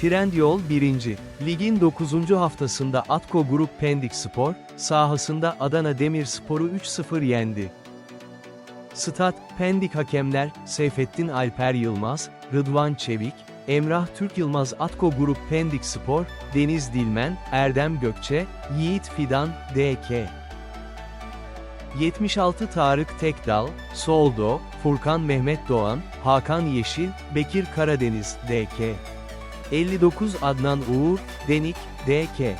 Trendyol 1. Ligin 9. haftasında Atko Grup Pendik Spor, sahasında Adana Demirspor'u 3-0 yendi. Stat, Pendik hakemler, Seyfettin Alper Yılmaz, Rıdvan Çevik, Emrah Türk Yılmaz Atko Grup Pendik Spor, Deniz Dilmen, Erdem Gökçe, Yiğit Fidan, DK. 76 Tarık Tekdal, Soldo, Furkan Mehmet Doğan, Hakan Yeşil, Bekir Karadeniz, DK. 59 Adnan Uğur, Denik, DK.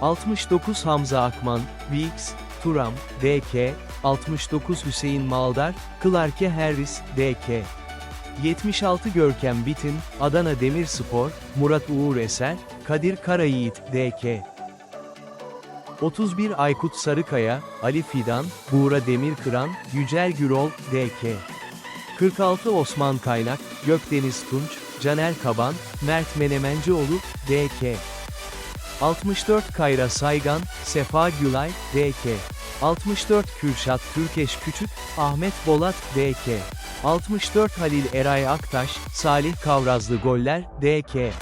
69 Hamza Akman, Vix, Turam, DK. 69 Hüseyin Maldar, Clarke Harris, DK. 76 Görkem Bitin, Adana Demirspor, Murat Uğur Eser, Kadir Karayiğit, DK. 31 Aykut Sarıkaya, Ali Fidan, Buğra Demirkıran, Yücel Gürol, DK. 46 Osman Kaynak, Gökdeniz Tunç, Caner Kaban, Mert Menemencioğlu, DK. 64 Kayra Saygan, Sefa Gülay, DK. 64 Kürşat Türkeş Küçük, Ahmet Bolat, DK. 64 Halil Eray Aktaş, Salih Kavrazlı Goller, DK.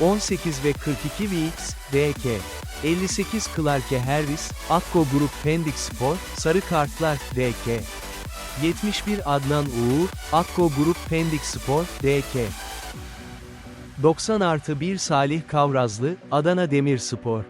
18 ve 42 Vx, DK. 58 Clarke Harris, Atko Grup Pendik Spor, Sarı Kartlar, DK. 71 Adnan Uğur, Atko Grup Pendik Spor, DK. 90 artı 1 Salih Kavrazlı, Adana Demirspor.